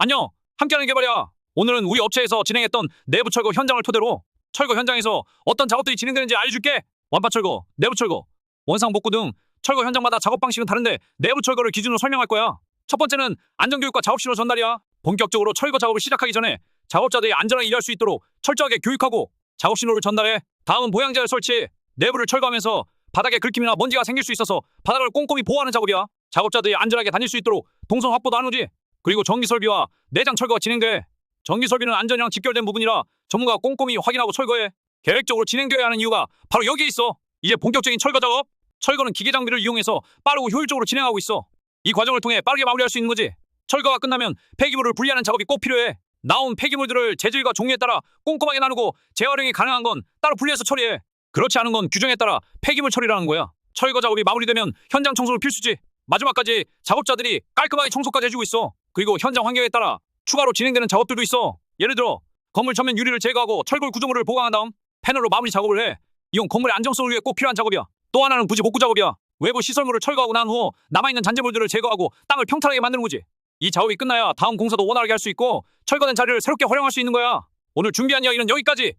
안녕. 함께하는 개발이야. 오늘은 우리 업체에서 진행했던 내부 철거 현장을 토대로 철거 현장에서 어떤 작업들이 진행되는지 알려줄게. 완파 철거, 내부 철거, 원상 복구 등 철거 현장마다 작업 방식은 다른데 내부 철거를 기준으로 설명할 거야. 첫 번째는 안전교육과 작업신호 전달이야. 본격적으로 철거 작업을 시작하기 전에 작업자들이 안전하게 일할 수 있도록 철저하게 교육하고 작업 신호를 전달해. 다음은 보양자를 설치. 내부를 철거하면서 바닥에 긁힘이나 먼지가 생길 수 있어서 바닥을 꼼꼼히 보호하는 작업이야. 작업자들이 안전하게 다닐 수 있도록 동선 확보도 하는지. 그리고 전기 설비와 내장 철거가 진행돼. 전기 설비는 안전이랑 직결된 부분이라 전문가가 꼼꼼히 확인하고 철거해. 계획적으로 진행되어야 하는 이유가 바로 여기에 있어. 이제 본격적인 철거 작업. 철거는 기계 장비를 이용해서 빠르고 효율적으로 진행하고 있어. 이 과정을 통해 빠르게 마무리할 수 있는 거지. 철거가 끝나면 폐기물을 분리하는 작업이 꼭 필요해. 나온 폐기물들을 재질과 종류에 따라 꼼꼼하게 나누고 재활용이 가능한 건 따로 분리해서 처리해. 그렇지 않은 건 규정에 따라 폐기물 처리라는 거야. 철거 작업이 마무리되면 현장 청소를 필수지. 마지막까지 작업자들이 깔끔하게 청소까지 해주고 있어. 그리고 현장 환경에 따라 추가로 진행되는 작업들도 있어. 예를 들어 건물 전면 유리를 제거하고 철골 구조물을 보강한 다음 패널로 마무리 작업을 해. 이건 건물의 안정성을 위해 꼭 필요한 작업이야. 또 하나는 부지 복구 작업이야. 외부 시설물을 철거하고 난 후 남아있는 잔재물들을 제거하고 땅을 평탄하게 만드는 거지. 이 작업이 끝나야 다음 공사도 원활하게 할 수 있고 철거된 자리를 새롭게 활용할 수 있는 거야. 오늘 준비한 이야기는 여기까지.